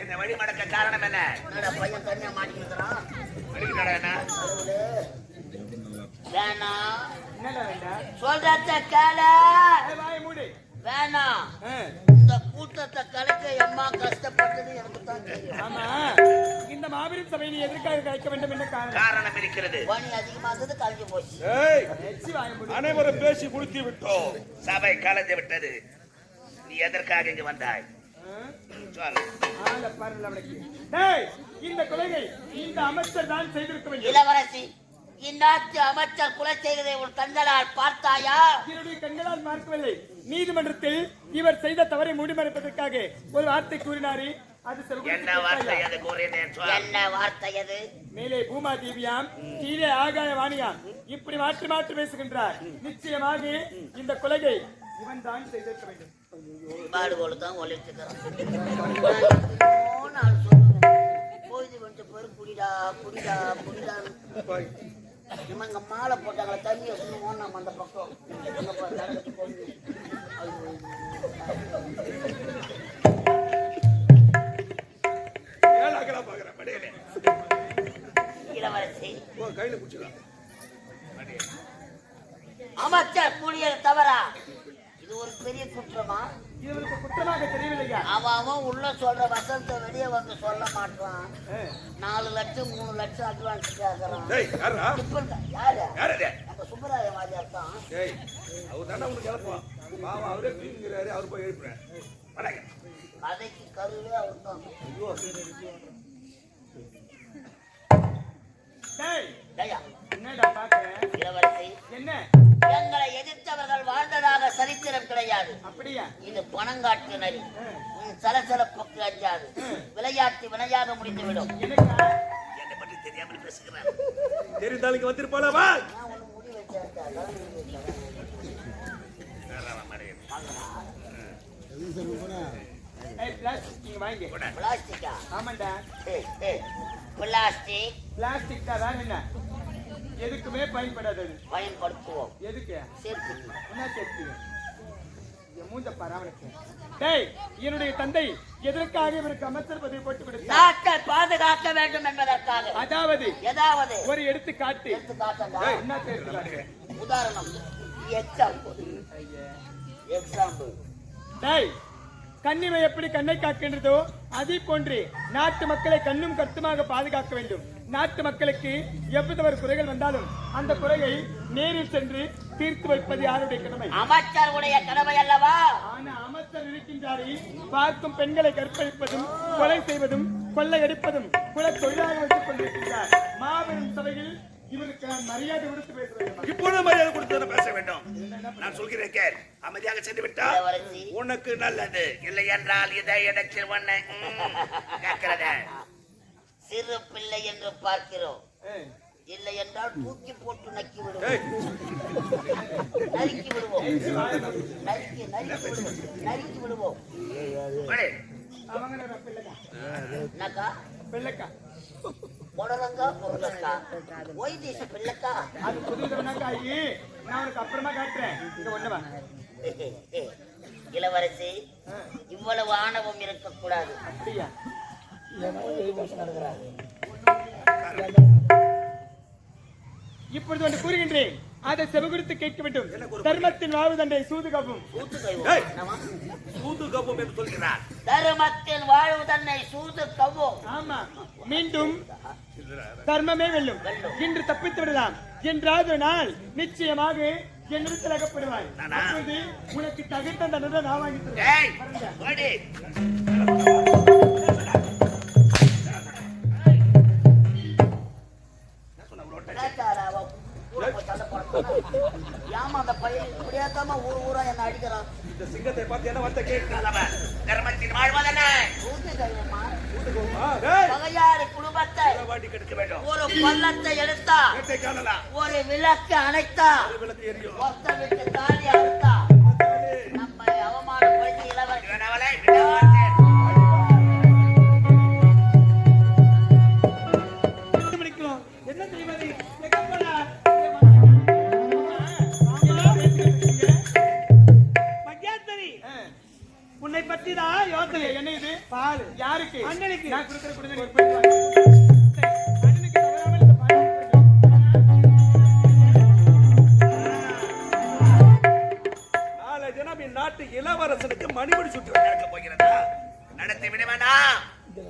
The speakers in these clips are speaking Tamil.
என்ன வழி மடக்க காரணம் என்ன? என்னடா பையன் தனியா மாட்டிக்கிறான் வேணாம் இந்த கூட்டத்தை கலைக்க எம்மா கஷ்டப்பட்டது எனக்கு தான் தெரியும். ஆமா. இந்த மாபெரும் சபையை நீ எதற்காக கலைக்க வேண்டும் என்ன காரணம்? இருக்கிறது. பணி அதிகமாகுது கலைஞ்சு போச்சு. அனைவரும் பேசி முடித்து விட்டோம். சபை கலந்து விட்டது. நீ எதற்காக இங்கு வந்தாய்? இந்த கொலையை இந்த அமைச்சர் தான் செய்திருக்க இளவரசி இந்நாட்டு அமைச்சர் கொலை செய்ததை உன் கண்களால் பார்த்தாயா? என்னுடைய கண்களால் பார்க்கவில்லை. நீதிமன்றத்தில் இவர் செய்த தவறை மூடிமறைப்பதற்காக ஒரு வார்த்தை கூறினாரே என்ன வார்த்தை அது கூறினேன் சொல். என்ன வார்த்தை அது? மேலே பூமா தேவியாம் கீழே ஆகாய வாணியாம் இப்படி மாற்றி மாற்றி பேசுகின்றார். நிச்சயமாக இந்த கொலையை இவன் தான் செய்திருக்க வேண்டும் பாடுகோடு தான் ஒழிச்சுக்கிறான் நான் சொல்லுவேன் பொழுது வந்து பெரு குடிடா குடிடா குடிடா. இவங்க மாலை போட்டாங்களே தண்ணியை சொல்லுவோம் நம்ம அந்த பக்கம். இளவரசி. கையில அமைச்சர் கூடியது தவறா? இது ஒரு பெரிய குற்றமா? இவருக்கு குற்றமாக தெரியவில்லையா? அவன் அவன் உள்ள சொல்ற வசனத்தை வெளியே வந்து சொல்ல மாட்டான். நாலு லட்சம் மூணு லட்சம் அட்வான்ஸ் கேட்கறான் டேய் யாரா? நம்ம சுப்பராய வாதியார் தான் டேய் அவர் தானே உனக்கு எழுப்பான் பாவம் அவரே தூங்குறாரு அவர் போய் எழுப்புறேன். வணக்கம் கதைக்கு கருவே அவர் தான் என்னடா இளவரசி. என்ன? எங்களை எதிர்த்தவர்கள் வாழ்ந்ததாக சரித்திரம் கிடையாது. அப்படியா? இது பணங்காட்டு நரி சலசலப்புக்கு அஞ்சாது. விளையாட்டு வினையாக முடிந்துவிடும். எனக்கா என்னை பற்றி தெரியாமல் பேசுகிறேன் தெரிந்தாலும் இங்க வந்திருப்பாளா? வா! Plastic plastic plastic. தான் என்ன? எதுக்குமே பயன்படாதது. பயன்படுத்துவோம். எதுக்கு? சேர்த்து என்ன சேர்த்து? மூஞ்ச பராமரிக்க. டேய் என்னுடைய தந்தை எதற்காக இவருக்கு அமைச்சர் பதவி போட்டு கொடுத்தார்? நாட்டை பாதுகாக்க வேண்டும் என்பதற்காக. அதாவது ஏதாவது. ஒரு எடுத்துக்காட்டு. என்ன எடுத்துக்காட்டு உதாரணம். எக்ஸாம்பிள். எக்ஸாம்பிள். டேய் கண்ணிமை எப்படி கண்ணை காக்கின்றதோ அதே போன்று நாட்டு மக்களை கண்ணும் கருத்துமாக பாதுகாக்க வேண்டும். நாட்டு மக்களுக்கு எவ்வித ஒரு குறைகள் வந்தாலும் அந்த குறையை நேரில் சென்று தீர்த்து வைப்பது யாருடைய கடமை? அமைச்சர் உடைய கடமை அல்லவா? ஆனா அமைச்சர் இருக்கின்றாரே பார்க்கும் பெண்களை கற்பழிப்பதும் கொலை செய்வதும் கொள்ளையடிப்பதும் குல தொழிலாக வைத்துக் கொண்டிருக்கின்றார். மாபெரும் சபையில் இவருக்கு நான் மரியாதை கொடுத்து பேச வேண்டும் இப்பொழுது மரியாதை கொடுத்து பேச வேண்டும். நான் சொல்கிறேன் கேள். அமைதியாக சென்று விட்டால் உனக்கு நல்லது. இல்லை என்றால் இதை எனக்கு ஒண்ணு. கேட்கிறத சிறு பிள்ளை என்று பார்க்கிறோம். இல்லை என்றால் தூக்கி போட்டு நக்கி விடுவோம். நறுக்கி விடுவோம். நறுக்கி நறுக்கி விடுவோம். நறுக்கி விடுவோம். என்னக்கா? பிள்ளைக்கா. புடலங்கா பொருளக்கா தேச பிள்ளைக்கா? அது புது விதம்னாக்கா ஐயே. நான் உனக்கு அப்புறமா காட்டுறேன். இங்க ஒண்ணுவா இளவரசி இவ்வளவு ஆணவம் இருக்கக்கூடாது. அப்படியா? இப்பொழுது ஒன்று கூறுகின்றேன். அதை செவகுடுத்து கேட்க வேண்டும் தர்மத்தின் வாழ்வுதண்டை சூதுகவும் சூது. என்னவா? சூது கப்பம் என்று சொல்கிறார். தருமத்தில் வாழ்வு தன்னை சூது கவ்வும் ஆமா மீண்டும் தர்மமே வெல்லும். இன்று தப்பித்து விடலாம். என்றாவது நாள் நிச்சயமாக என்னிடத்தில் அகப்படுவாய். நானா? அப்பொழுது உனக்கு தகுந்த நான் வாங்கி ஏம்மா அந்த பையன் இப்படியாத்தாம ஊர் ஊரா என்ன அடிக்கிறான் இந்த சிங்கத்தை பார்த்து என்ன வார்த்தை கேட்க நல்லவன். தர்மத்தின் வாழ்வதென்ன டேய்! பகையாறு குடும்பத்தை ஒரு பள்ளத்தை எடுத்தா கேட்டை காணலாம் ஒரு விளக்கு அணைத்தா விளக்கு எரியும். தாலி அறுத்தா யாருக்கு? அண்ணனுக்கு. நான் கொடுக்குற கொடுங்க நீ போய் வாங்க. சரி, அண்ணனுக்கு தவறாமல் இந்த பால் நாளை தினம் இந்நாட்டு இளவரசனுக்கு மணிமுடி சுட்டு நடக்க போகிறதா? நடத்தி விடுவேனா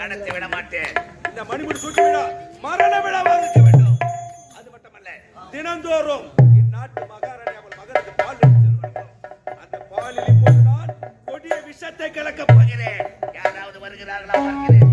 நடத்தி விட மாட்டேன். இந்த மணிமுடி சுட்டு விழா மரண விழாவாக இருக்க வேண்டும். அது மட்டுமல்ல தினந்தோறும் இந்நாட்டு மகாராணி அவள் மகனுக்கு பால் வேண்டும் அந்த பாலில் இப்போது நான் கொடிய விஷத்தை கலக்கப் போகிறேன். வருகிறார்களா பார்க்கிறேன்.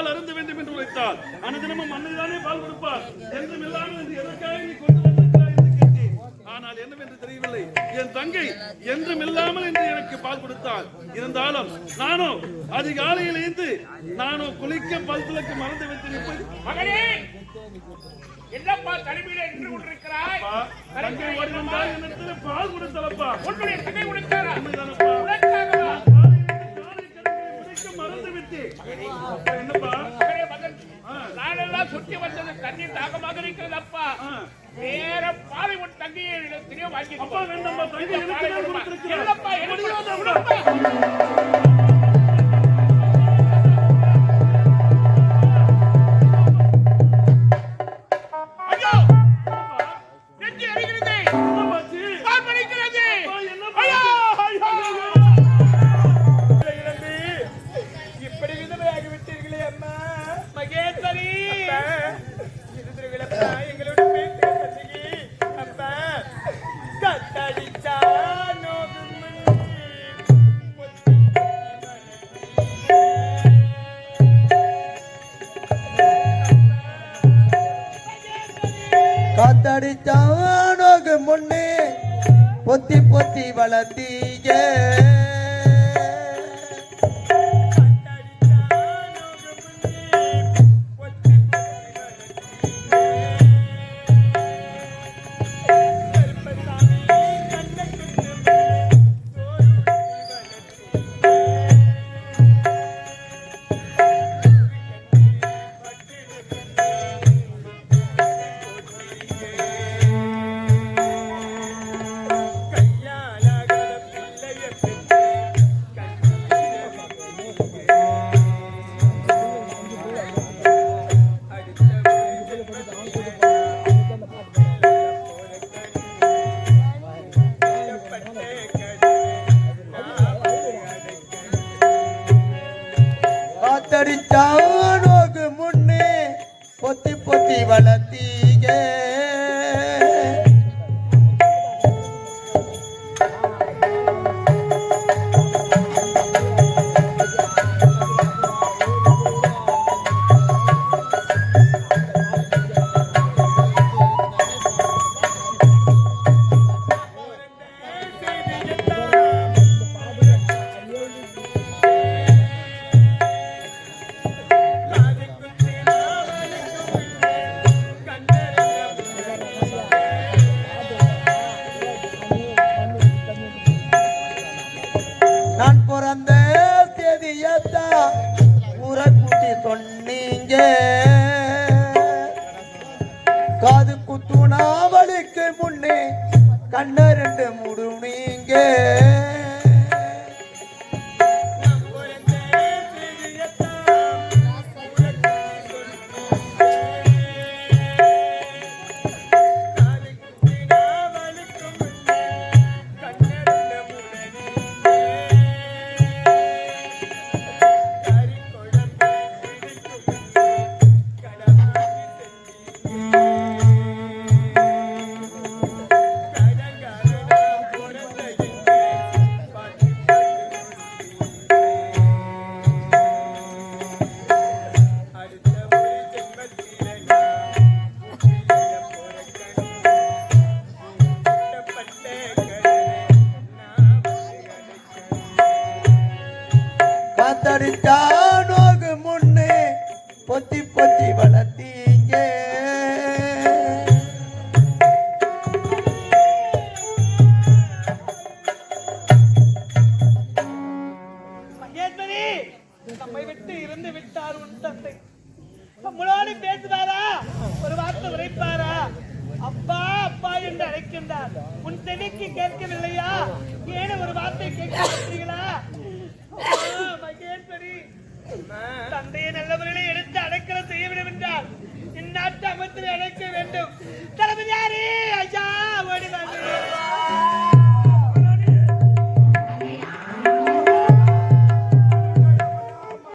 பால் அருந்த வேண்டும் என்று உழைத்தாள் அனுதினமும் அன்னைதானே பால் கொடுப்பார். என்றும் இல்லாமல் என்று எதற்காக நீ கொண்டு வந்திருக்கிறாய் என்று கேட்டேன். ஆனால் என்னவென்று தெரியவில்லை. என் தங்கை என்றும் இல்லாமல் என்று எனக்கு பால் கொடுத்தாள். இருந்தாலும் நானும் அதிகாலையில் இருந்து நானும் குளிக்க பல் துளக்க மறந்து வைத்து நிற்பது மகனே என்னப்பா தனிமையில நின்று கொண்டிருக்கிறாய்? தங்கை ஓடி வந்தால் என்னிடத்திலே பால் கொடுத்தலப்பா. உன்னுடைய தகை உனக்காரா நாளெல்லாம் சுற்றி வந்தது தண்ணீர் தாகமாக இருக்கிறது அப்பா. வேற பாலை உன் தங்கையை இடத்திலேயோ வாங்கி அப்பா என்னப்பா முடியாத பொத்தி பொத்தி வளர்த்தீங்க. கண்ண ரெண்டு